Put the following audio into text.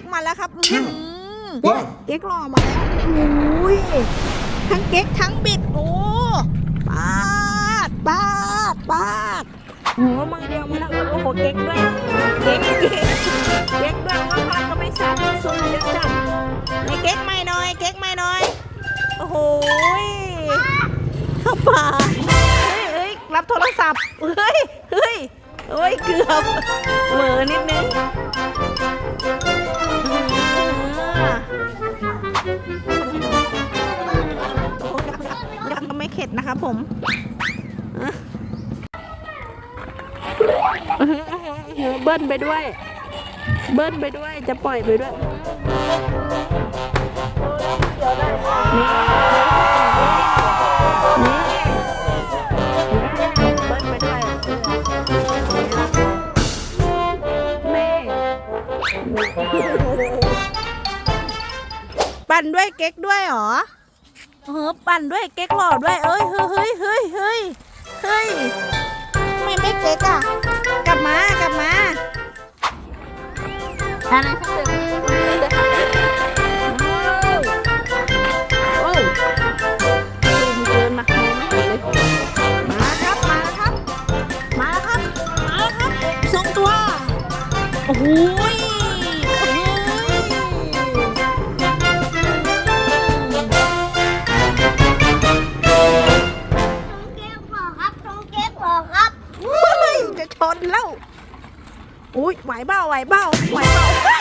กมาแล้วครับอืมเก๊กหล่อมาแล้วอุ้ยทั้งเก๊กทั้งบิดโอ้ปาดปาดปาดโอ้มือเดียวมาแล้วโอ้โหเก๊กด้วยเก๊กเก๊กเก๊กด้วยว่าภาพก็ไม่ชัดซูมเยอะจังในเก๊กไม่หน่อยเก๊กไม่หน่อยโอ้โหเข้าป่าเฮ้ยเฮ้ยรับโทรศัพท์เฮ้ยเฮ้ยเฮ้ยเกือบเหม่อนิดนึง ไม่เข็ดนะครับผมเบิ้ลไปด้วย เบิ้ลไปด้วยจะปล่อยไปด้วยนี่นี่เบิ้ลไปด้วยแม่ปั่นด้วยเก๊กด้วยหรอ เออปั่นด้วยเก๊กหล่อด้วย เอ้ยเฮ้ยเฮ้ยเฮ้ยเฮ้ยเฮ้ยทำไม่ไม่เก๊กอะ กลับมากลับมาอะไรครับเด็กโอ้โอ้เดินมามองไม่เห็นเลยมาครับมาแล้วครับ มาแล้วครับมาแล้วครับสองตัว โอ้โห นแล้วอุ้ยไหวเบ้าไหวเบ้าไหวเบ้า